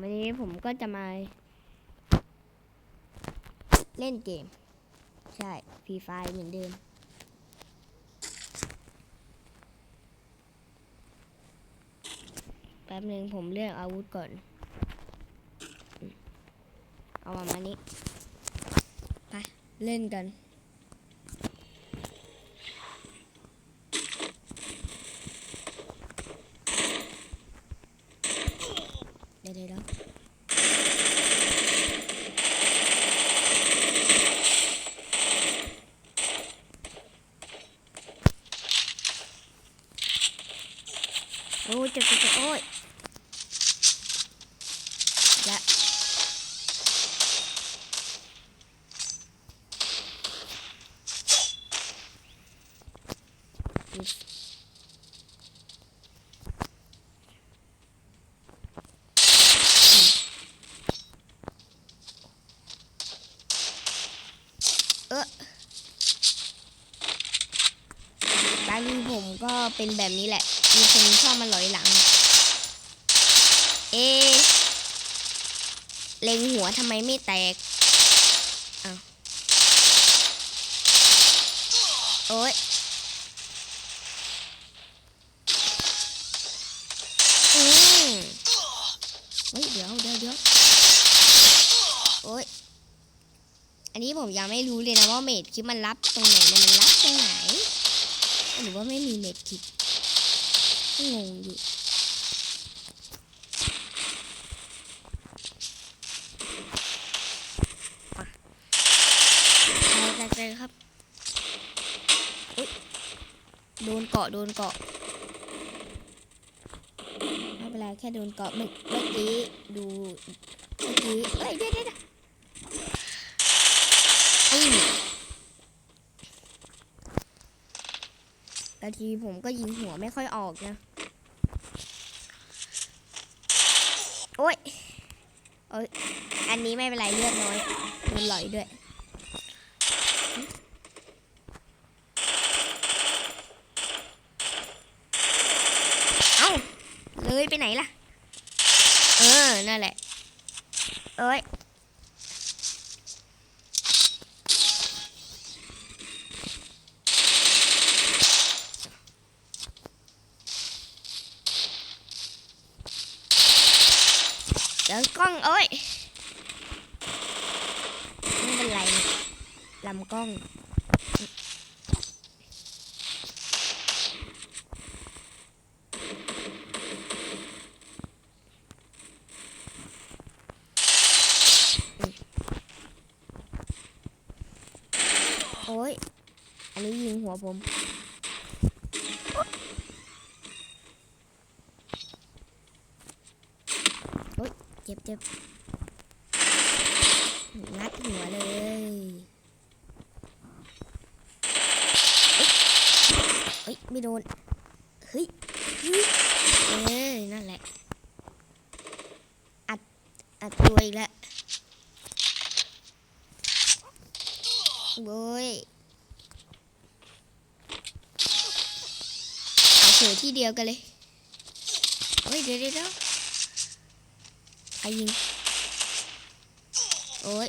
วันนี้ผมก็จะมา เล่นเกม ใช่ฟรีไฟเหมือนเดิม แป๊บหนึ่งผมเลือกอาวุธก่อนอืมเอามามานี้ ไป เล่นกัน เดี๋ยวเดี๋ยวเดี๋ยวโอ้ยเจ็บเจ็บเจ็บโอ้ยอย่า อุ๊ยเออบางทีผมก็เป็นแบบนี้แหละ มีคนชอบมาหลอยหลัง เอะเล็งหัวทำไมไม่แตกอ้าวโอ๊ย อันนี้ผมยังไม่รู้เลยนะว่าเมดคิดมันรับตรงไหนเนี่ยมันรับตรงไหน หรือว่าไม่มีเมดคิดงงอยู่ไปไกลๆครับโดนเกาะโดนเกาะไม่เป็นไรแค่โดนเกาะเมื่อเมื่อกี้ดูเมื่อกี้เอ้ยเดี๋ยวเดี๋ยวเดี๋ยวอืม แต่ทีผมก็ยิงหัวไม่ค่อยออกนะ โอ้ยเอ้ยอันนี้ไม่เป็นไรเลือดน้อยโดนหลอยด้วยเอ้าเลยไปไหนล่ะ เออ นั่นแหละ เอ้ย เดี๋ยวกล้องเอ้ยไม่เป็นไรนะลำกล้องโอ้ยอันนี้ยิงหัวผม โอ้ย เจ็บเจ็บงัดหัวเลยเฮ้ยไม่โดนเฮ้ยเฮ้ยเอ้ยนั่นแหละ อัด อัดตัวอีกแล้วโว้ยเอาเสือที่เดียวกันเลย เฮ้ยเดี๋ยวเดี๋ยวเดี๋ยวใค รยิง โอ้ย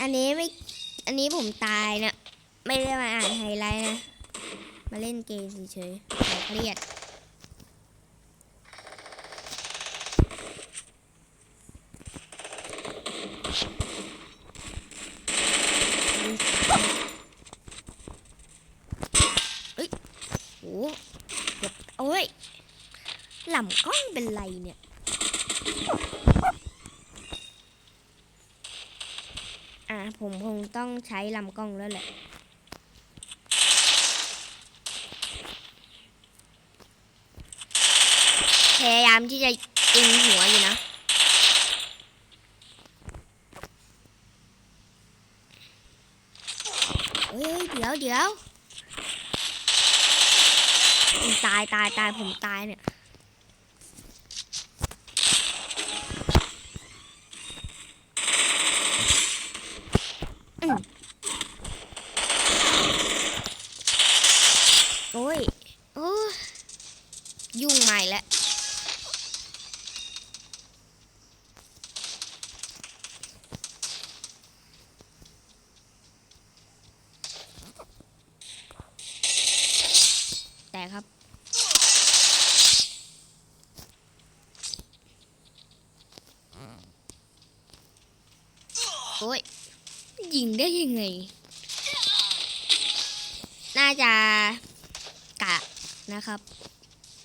อันนี้ไม่ อันนี้ผมตายนะ ไม่ได้มาอ่านไฮไลท์นะ มาเล่นเกมเฉยๆเครียด โอ้โหเกือบโอ้ยลำกล้องเป็นไรเนี่ย อะผมคงต้องใช้ลำกล้องแล้วแหละพยายามที่จะอิงหัวอยู่นะเฮ้ยเดี๋ยวเดี๋ยวตายตายตายผมตายเนี่ย กครับ โอ้ย ยิงได้ยังไง น่าจะกะนะครับ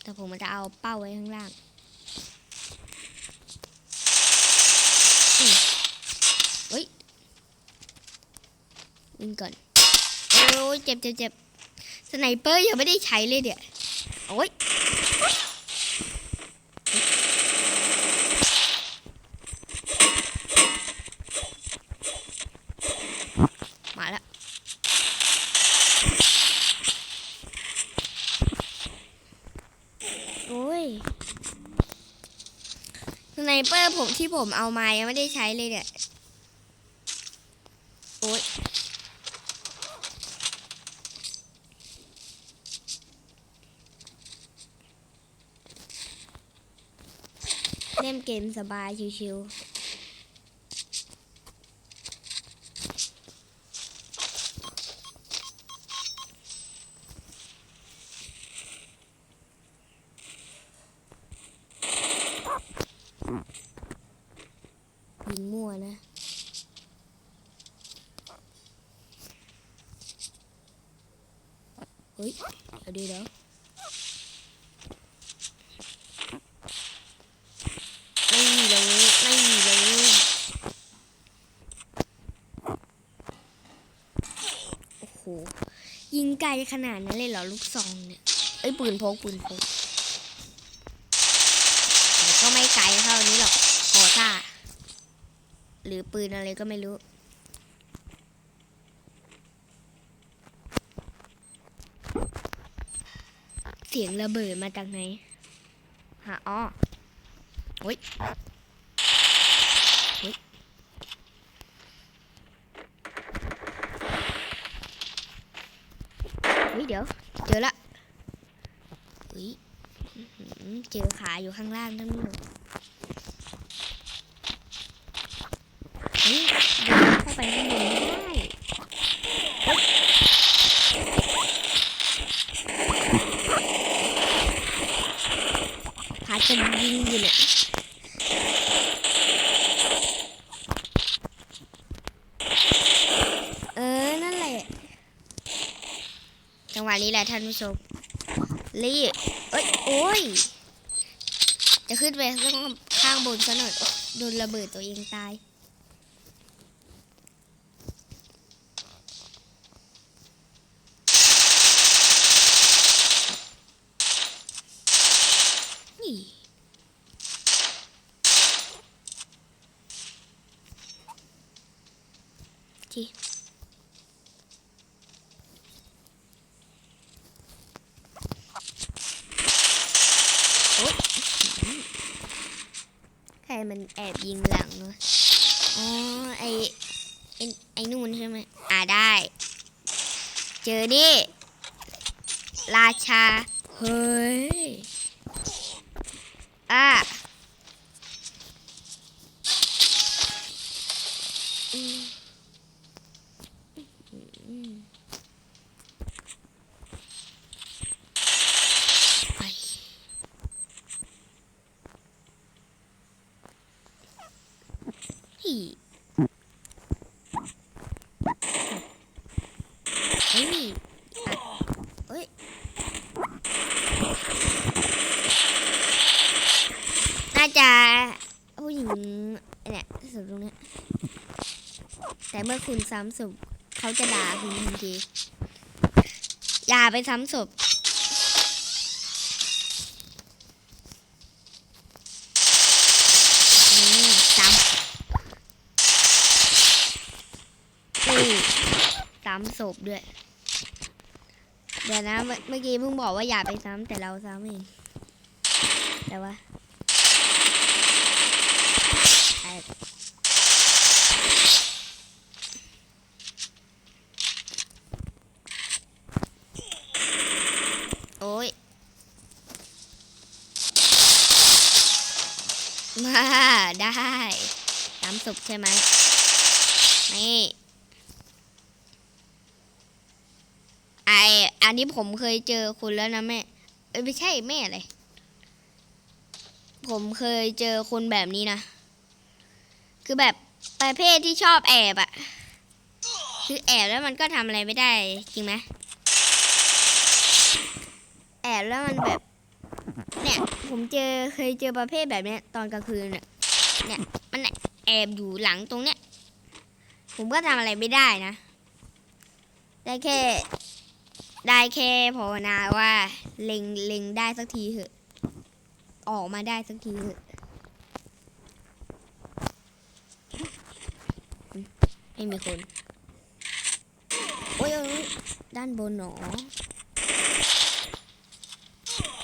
แต่ผมจะเอาเป้าไว้ข้างล่างอุ้ย วิ่งก่อน โอ้ยเจ็บเจ็บเจ็บ สไนเปอร์ยังไม่ได้ใช้เลยเดี๋ยวโอ้ยมาแล้ว โอ้ยสไนเปอร์ผมที่ผมเอามายังไม่ได้ใช้เลยเนี่ย โอ้ย เล่นเกมสบายชิวๆยิงมั่วนะเฮ้ยเดี๋ยวดีเดี๋ยวไม่เลยไม่เลยโอ้โห ยิง ไกลขนาดนั้นเลยเหรอลูกซองเนี่ยเอ้ปืนพกปืนพกแต่ก็ไม่ไกลเท่านี้หรอกโอต้าหรือปืนอะไรก็ไม่รู้ เสียงระเบิดมาจากไหนหาอ้อโอ้ยเฮ้ยเฮ้ย เดี๋ยว เจอละเฮ้ยอื้อหือ เจอขาอยู่ข้างล่างนั่นนู่นเฮ้ยเดินเข้าไปข้างบนได้พากันยิงอยู่เนี่ยเออ นั่นแหละ จังหวะนี้แหละท่านผู้ชมรีบเอ้ย โอ้ย จะขึ้นไปข้างข้างบนซะหน่อยโดนระเบิดตัวเองตายนี่ทีโอ๊ยใคร มันแอบยิงหลังเนอะอ๋อไอไอไอนู่นใช่ไหมอ่าได้ เจอดิราชา เฮ้ย อะอืมอืมไปฮีเฮ้ยอะเฮ้ย น่าจะผู้หญิง เนี่ยศพตรงเนี้ยแต่เมื่อคุณซ้ำศพเขาจะด่าคุณทันทีอย่าไปซ้ำศพอืมซ้ำนี่ซ้ำศพด้วย เดี๋ยวนะ เมื่อกี้เพิ่งบอกว่าอย่าไปซ้ำแต่เราซ้ำเองแต่ว่า แอบโอ้ย มาได้น้ำ สุกใช่ไหมนี่ไออันนี้ผมเคยเจอคุณแล้วนะแม่เอ้ยไม่ใช่แม่อะไรผมเคยเจอคนแบบนี้นะ คือแบบประเภทที่ชอบแอบอะคือแอบแล้วมันก็ทำอะไรไม่ได้จริงไหมแอบแล้วมันแบบ เนี่ย ผมเจอเคยเจอประเภทแบบเนี้ย ตอนกลางคืนเนี่ยเนี่ยมัน แอบอยู่หลังตรงเนี้ย ผมก็ทำอะไรไม่ได้นะ ได้แค่ ได้แค่ภาวนาว่าเล็งเล็งได้สักทีเถอะ ออกมาได้สักทีเถอะไม่มีคนโอ้ยด้านบนหนอ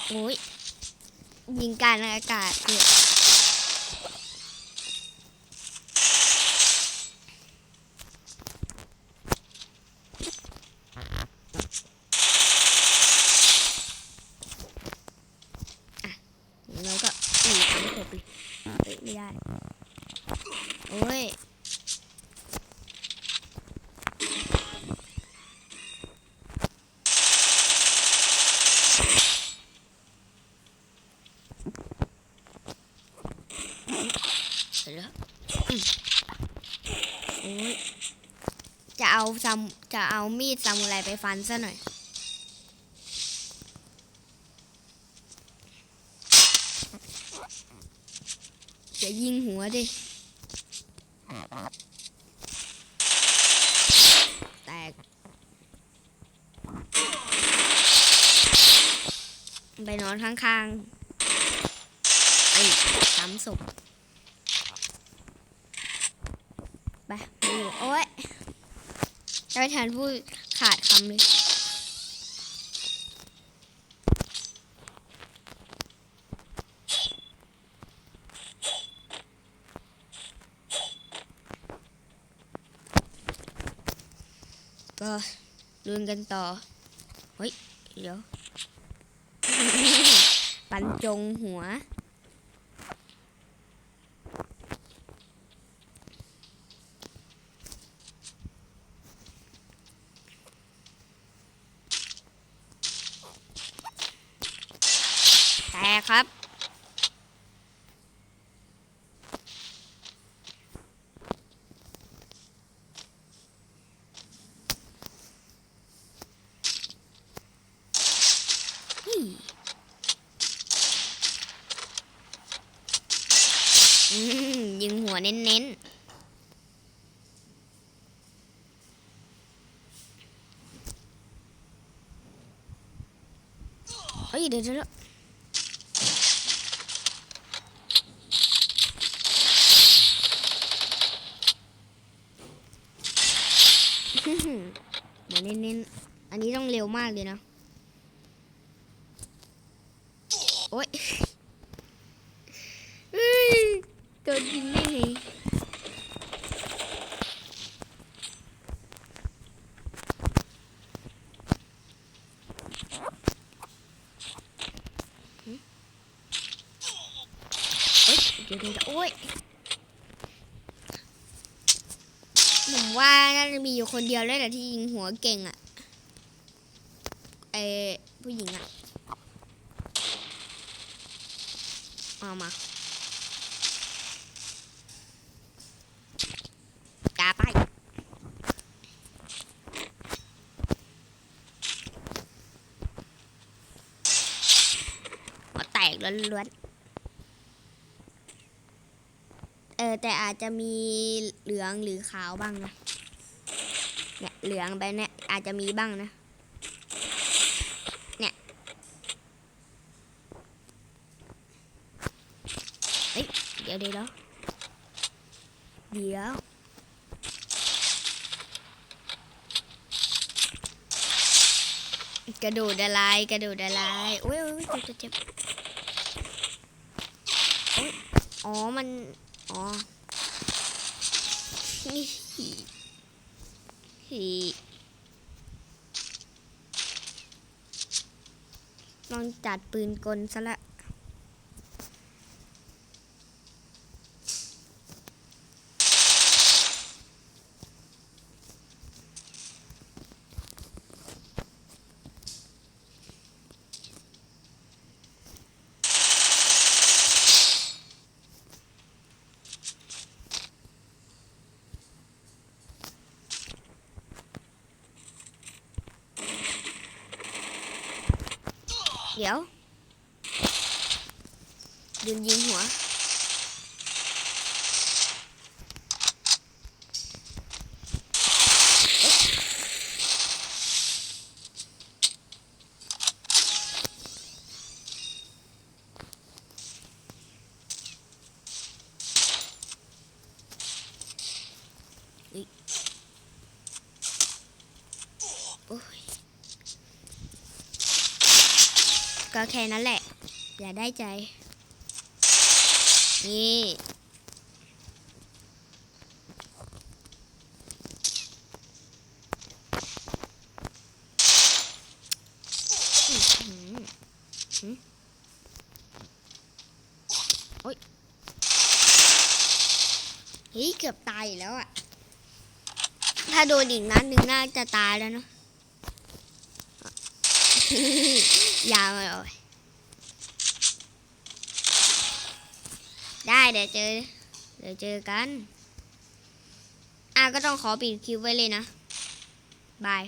โอ้ยยิงการอากาศเนี่ยอะแล้วก็อีกไม่จบเลยเอ้ยไม่ได้ โอ้ย เสร็จแล้วอืมโอ้ย จะเอา ซามจะเอามีดซามูไรไปฟันซะหน่อย จะยิงหัวดิ แตก ไปนอนข้างๆไอ้ซ้ำศพไปดูโอ้ย จะไม่ทันพูดขาดคำเลยก็ลุนกันต่อ เฮ้ย เดี๋ยว ปันจงหัว ยิงหัวเน้นๆเฮ้ยเดี๋ยวเดี๋ยวอื้อหือหัวเน้นๆ อันนี้ต้องเร็วมากเลยนะ โอ๊ยเฮ้ย โดนยิงได้ไงหึเอ้ยเดี๋ยวเดี๋ยวเดี๋ยวโอ๊ยผมว่าน่าจะมีอยู่คนเดียวแล้วแหละที่ยิงหัวเก่งอะ่ะเอผู้หญิงอะ่ะเอามากาไป หัวแตก ล้วนๆ เออแต่อาจจะมีเหลืองหรือขาวบ้างนะ เนี่ยเหลืองไปเนี่ยอาจจะมีบ้างนะเดี๋ยวเดี๋ยวเดี๋ยวเดี๋ยวกระโดดอะไรกระโดดอะไรโอ้ยโอ้ยเจ็บเจ็บ อ๋อ มัน อ๋อฮิฮิฮิลองจัดปืนกลซะละ เดี๋ยวยืนยิงหัว แค่นั้นแหละ อย่าได้ใจ นี่โอ๊ยเฮ้ย เกือบตายแล้วอะ ถ้าโดนอีกนัดหนึ่งน่าจะตายแล้วเนอะยาวเลย ได้เดี๋ยวเจอ เดี๋ยวเจอกัน อะก็ต้องขอปิดคลิปไว้เลยนะ บาย